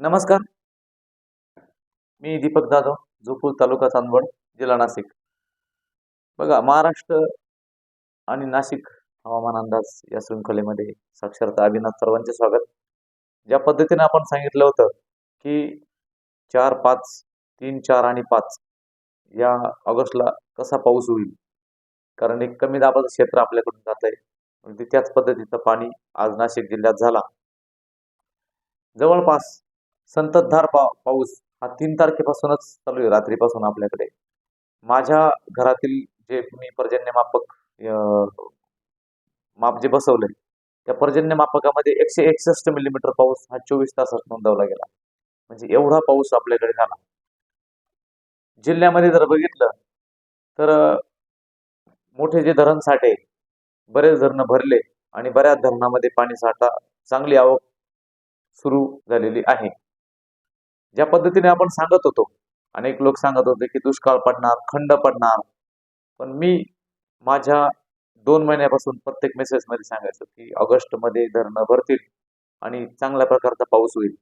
नमस्कार. मी दीपक जाधव जोपूर तालुका चांदवड जिल्हा नाशिक. बघा महाराष्ट्र आणि नाशिक हवामान अंदाज या शृंखलेमध्ये साक्षरता अभिनाथ सर्वांचे स्वागत. ज्या पद्धतीने आपण सांगितलं होतं की चार पाच तीन चार आणि पाच या ऑगस्टला कसा पाऊस होईल? कारण एक कमी दाबाचं क्षेत्र आपल्याकडून जात आहे म्हणजे त्याच पद्धतीचं पाणी आज नाशिक जिल्ह्यात झाला. जवळपास संततधार पा पाऊस हा तीन तारखेपासूनच चालू आहे रात्रीपासून आपल्याकडे. माझ्या घरातील जे मी पर्जन्यमापक माप जे बसवलंय त्या पर्जन्यमापकामध्ये एकशे एकसष्ट मिलीमीटर पाऊस हा चोवीस तासात नोंदवला गेला. म्हणजे एवढा पाऊस आपल्याकडे झाला. जिल्ह्यामध्ये जर बघितलं तर मोठे जे धरण साठे बरेच धरणं भरले आणि बऱ्याच धरणामध्ये पाणी साठा चांगली आवक सुरू झालेली आहे. ज्या पद्धतीने आपण सांगत होतो अनेक लोक सांगत होते की दुष्काळ पडणार खंड पडणार. पण मी माझ्या दोन महिन्यापासून प्रत्येक मेसेजमध्ये सांगायचो की ऑगस्टमध्ये धरणं भरतील आणि चांगल्या प्रकारचा पाऊस होईल.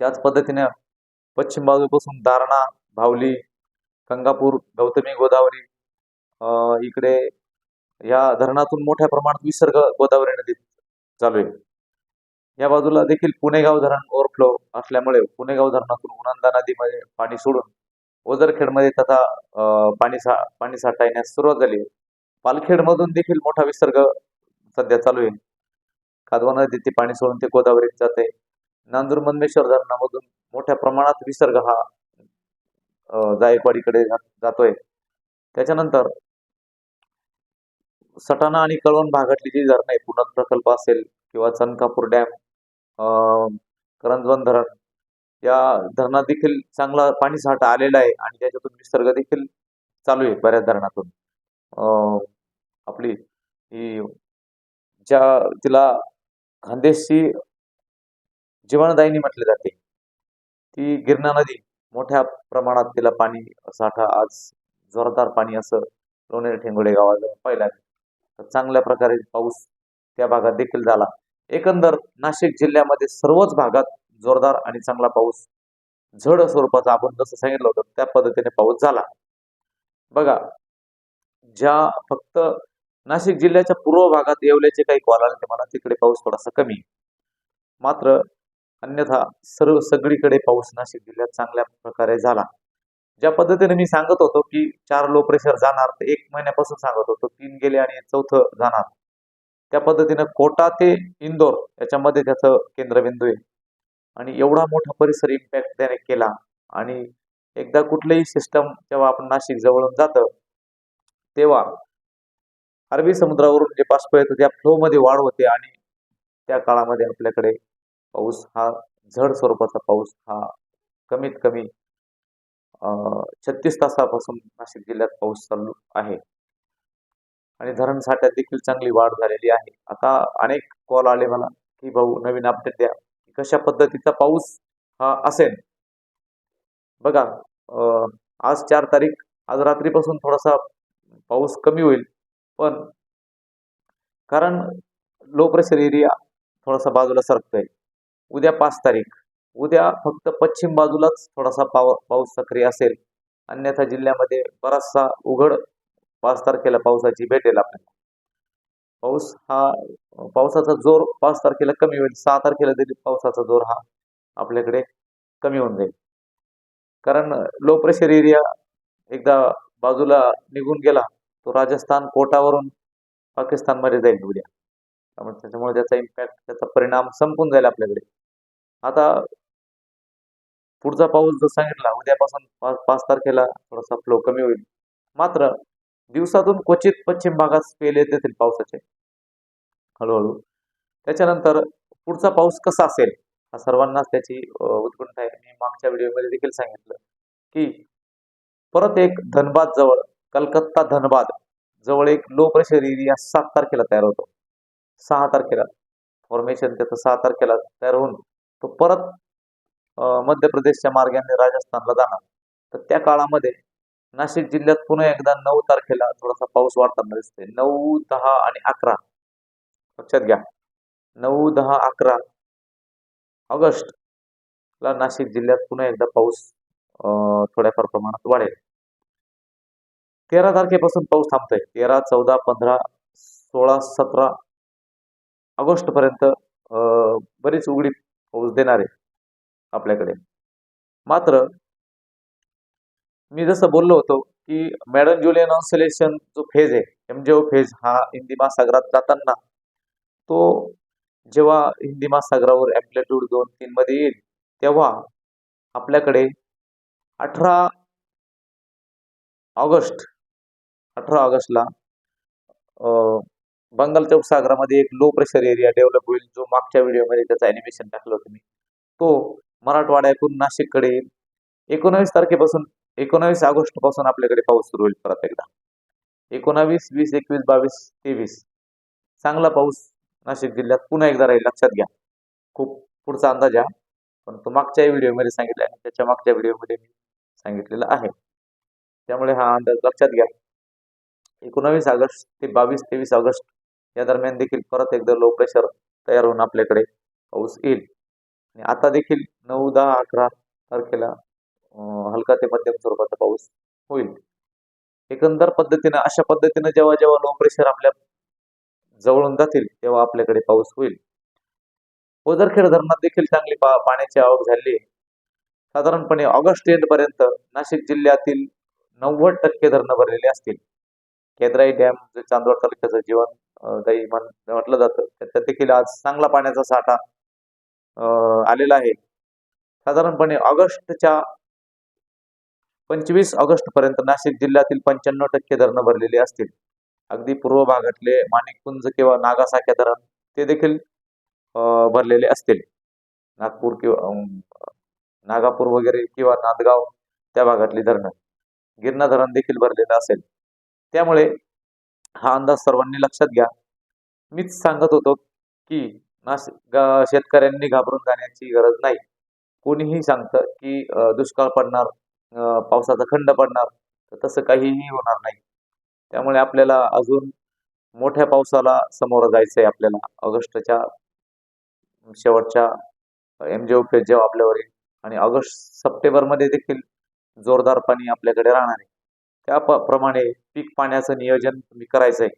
त्याच पद्धतीने पश्चिम बाजूपासून दारणा भावली गंगापूर गौतमी गोदावरी अं, इकडे या धरणातून मोठ्या प्रमाणात विसर्ग गोदावरी नदीत चालू आहे. या बाजूला देखील पुणेगाव धरण ओव्हरफ्लो असल्यामुळे पुणेगाव धरणातून उनंदा नदीमध्ये पाणी सोडून ओझरखेडमध्ये तथा पाणी सा पाणी साठा येण्यास सुरुवात झाली पालखेडमधून देखील मोठा विसर्ग सध्या चालू आहे. कादवा नदीत ते पाणी सोडून ते गोदावरीत जाते. नांदूर मनमेश्वर धरणामधून मोठ्या प्रमाणात विसर्ग हा जायकवाडीकडे जातोय. त्याच्यानंतर सटाणा आणि कळवण भागातली जी धरणं आहे पुनर् प्रकल्प असेल किंवा चनकापूर डॅम करंजवन धरण या धरणात देखील चांगला पाणी साठा आलेला आहे आणि त्याच्यातून निसर्ग देखील चालू आहे बऱ्याच धरणातून. अं, आपली ही ज्या तिला खानदेशची जीवनदायिनी म्हटले जाते. ती गिरणा नदी मोठ्या प्रमाणात तिला पाणी साठा आज जोरदार पाणी असं लोणेर ठेंगोळे गावाला पाहिलं आहे. तर चांगल्या प्रकारे पाऊस त्या भागात देखील झाला. एकंदर नाशिक जिल्ह्यामध्ये सर्वच भागात जोरदार आणि चांगला पाऊस झड स्वरूपाचा आपण जसं सांगितलं होतं त्या पद्धतीने पाऊस झाला. बघा ज्या फक्त नाशिक जिल्ह्याच्या पूर्व भागात येवल्याचे काही कॉल आले मला तिकडे पाऊस थोडासा कमी मात्र अन्यथा सर्व सगळीकडे पाऊस नाशिक जिल्ह्यात चांगल्या प्रकारे झाला. ज्या पद्धतीने मी सांगत होतो की चार लो प्रेशर जाणार तर एक महिन्यापासून सांगत होतो तीन गेले आणि चौथं जाणार. त्या पद्धतीनं कोटा ते इंदोर याच्यामध्ये त्याचं केंद्रबिंदू आहे. आणि एवढा मोठा परिसर इम्पॅक्ट त्याने केला. आणि एकदा कुठलंही सिस्टम जेव्हा आपण नाशिक जवळून जातं तेव्हा अरबी समुद्रावरून जे बाष्प येतं त्या फ्लोमध्ये वाढ होते आणि त्या काळामध्ये आपल्याकडे पाऊस हा झड स्वरूपाचा पाऊस हा कमीत कमी छत्तीस तासापासून नाशिक जिल्ह्यात पाऊस चालू आहे. आणि धरण साठ्यात देखील चांगली वाढ झालेली आहे. आता अनेक कॉल आले मला की भाऊ नवीन अपडेट द्या. कशा पद्धतीचा पाऊस हा असेल? बघा आज चार तारीख आज रात्रीपासून थोडासा पाऊस कमी होईल पण कारण लो प्रेशर एरिया थोडासा बाजूला सरकतोय. उद्या पाच तारीख उद्या फक्त पश्चिम बाजूलाच थोडासा पाव पाऊस सक्रिय असेल. अन्यथा जिल्ह्यामध्ये बराचसा उघड पाच तारखेला पावसाची भेटेल आपल्याला. पाऊस हा पावसाचा जोर पाच तारखेला कमी होईल सहा तारखेला देखील पावसाचा जोर हा आपल्याकडे कमी होऊन जाईल. कारण लो प्रेशर एरिया एकदा बाजूला निघून गेला तो राजस्थान कोटावरून पाकिस्तानमध्ये जाईल उद्या. त्यामुळे त्याच्यामुळे त्याचा इम्पॅक्ट त्याचा परिणाम संपून जाईल आपल्याकडे. आता पुढचा पाऊस जो सांगितला उद्यापासून पाच पाच तारखेला थोडासा फ्लो कमी होईल. मात्र दिवसातून क्वचित पश्चिम भागात स्पेल येत येतील पावसाचे. हळूहळू. त्याच्यानंतर पुढचा पाऊस कसा असेल हा सर्वांनाच त्याची अ, उत्कंठा आहे. मी मागच्या व्हिडिओमध्ये देखील सांगितलं की परत एक धनबाद जवळ कलकत्ता धनबाद जवळ एक लो प्रेशर एरिया सात तारखेला तयार होतो. सहा तारखेला. फॉर्मेशन त्याचं सहा तारखेला तयार होऊन तो परत मध्य प्रदेशच्या मार्गाने राजस्थानला जाणार. तर त्या काळामध्ये नाशिक जिल्ह्यात पुन्हा एकदा नऊ तारखेला थोडासा पाऊस वाढताना दिसतोय. नऊ दहा आणि अकरा. लक्षात घ्या. नऊ दहा अकरा ऑगस्ट ला नाशिक जिल्ह्यात पुन्हा एकदा पाऊस अं, थोड्याफार प्रमाणात वाढेल. तेरा तारखेपासून पाऊस थांबतोय. तेरा चौदा पंधरा सोळा सतरा ऑगस्ट पर्यंत अं, बरीच उघडी पाऊस देणार आहे आपल्याकडे. मात्र मी जसं बोललो होतो की मॅडम जुलियन ऑन्सलेशन जो फेज आहे एमजेओ फेज हा हिंदी महासागरात जाताना तो जेव्हा हिंदी महासागरावर ॲम्प्लिट्यूड दोन तीन मध्ये येईल तेव्हा आपल्याकडे अठरा ऑगस्ट अठरा ऑगस्टला अं, बंगालच्या उपसागरामध्ये एक लो प्रेशर एरिया डेव्हलप होईल जो मागच्या व्हिडिओमध्ये त्याचं ॲनिमेशन टाकलं होतं मी. तो मराठवाड्यातून नाशिककडे येईल एकोणावीस तारखेपासून एकोणावीस ऑगस्टपासून आपल्याकडे पाऊस सुरू होईल परत एकदा. एकोणावीस वीस एकवीस बावीस तेवीस. चांगला पाऊस नाशिक जिल्ह्यात पुन्हा एकदा राहील लक्षात घ्या. खूप पुढचा अंदाज आहे हा. पण तो मागच्या व्हिडिओमध्ये सांगितला आणि त्याच्या मागच्या व्हिडिओमध्ये मी सांगितलेला आहे. त्यामुळे हा अंदाज लक्षात घ्या. एकोणावीस ऑगस्ट ते बावीस तेवीस ऑगस्ट या दरम्यान देखील परत एकदा लो प्रेशर तयार होऊन आपल्याकडे पाऊस येईल. आणि आता देखील नऊ दहा अकरा तारखेला हलका ते मध्यम स्वरूपाचा पाऊस होईल. एकंदर पद्धतीनं अशा पद्धतीनं जेव्हा जेव्हा लो प्रेशर आपल्या जवळून जातील तेव्हा आपल्याकडे पाऊस होईल. ओझरखेड धरणात देखील चांगली पा पाण्याची आवक झाली. साधारणपणे ऑगस्ट एंड पर्यंत नाशिक जिल्ह्यातील नव्वद टक्के धरणं भरलेली असतील. केदराई डॅम जे चांदवड तालुक्याचं जीवन अं, म्हण म्हटलं जातं त्याच्यात देखील आज चांगला पाण्याचा साठा अं, आलेला आहे. साधारणपणे ऑगस्टच्या पंचवीस ऑगस्ट पर्यंत नाशिक जिल्ह्यातील पंच्याण्णव टक्के धरणं भरलेली असतील. अगदी पूर्व भागातले माणिकपुंज किंवा नागासाख्या धरण ते देखील भरलेले असतील. नागपूर किंवा नागापूर वगैरे किंवा नांदगाव त्या भागातली धरणं. गिरणा धरण देखील भरलेलं असेल. त्यामुळे हा अंदाज सर्वांनी लक्षात घ्या. मीच सांगत होतो की नाशिक शेतकऱ्यांनी घाबरून जाण्याची गरज नाही. कोणीही सांगतं की दुष्काळ पडणार पावसाचा खंड पडणार तर तसं काहीही होणार नाही. त्यामुळे आपल्याला अजून मोठ्या पावसाला समोर जायचं आहे आपल्याला. ऑगस्टच्या शेवटच्या एम जे फेज जेव्हा आपल्यावर येईल आणि ऑगस्ट सप्टेंबरमध्ये देखील जोरदार पाणी आपल्याकडे राहणार आहे. त्या प्रमाणे पीक पाण्याचं नियोजन तुम्ही करायचं आहे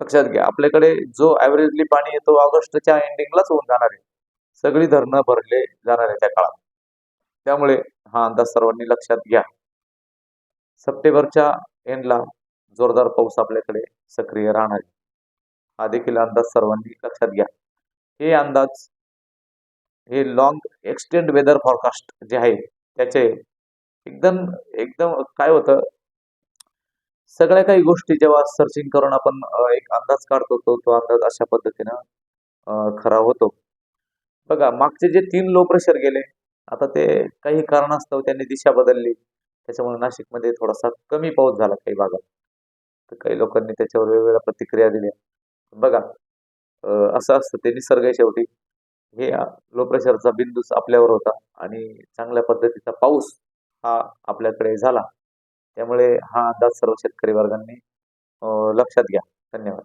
लक्षात घ्या आपल्याकडे जो ॲव्हरेजली पाणी येतो ऑगस्टच्या एंडिंगलाच होऊन जाणार आहे. सगळी धरणं भरले जाणार आहे त्या काळात. त्यामुळे हा अंदाज सर्वांनी लक्षात घ्या. सप्टेंबरच्या एंडला जोरदार पाऊस आपल्याकडे सक्रिय राहणार हा देखील अंदाज सर्वांनी लक्षात घ्या. हे अंदाज हे लॉंग एक्सटेंड वेदर फॉरकास्ट जे आहे त्याचे एकदम एकदम काय होतं? सगळ्या काही गोष्टी जेव्हा सर्चिंग करून आपण एक अंदाज काढतो तो तो अंदाज अशा पद्धतीनं खरा होतो. बघा मागचे जे तीन लो प्रेशर गेले आता ते काही कारणास्तव त्यांनी दिशा बदलली. त्याच्यामुळे नाशिकमध्ये थोडासा कमी पाऊस झाला काही भागात. तर काही लोकांनी त्याच्यावर वेगवेगळ्या प्रतिक्रिया दिल्या. बघा असं असतं ते निसर्ग शेवटी. हे लो प्रेशरचा बिंदूच आपल्यावर होता आणि चांगल्या पद्धतीचा पाऊस हा आपल्याकडे झाला. त्यामुळे हा अंदाज सर्व शेतकरी वर्गांनी लक्षात घ्या. धन्यवाद.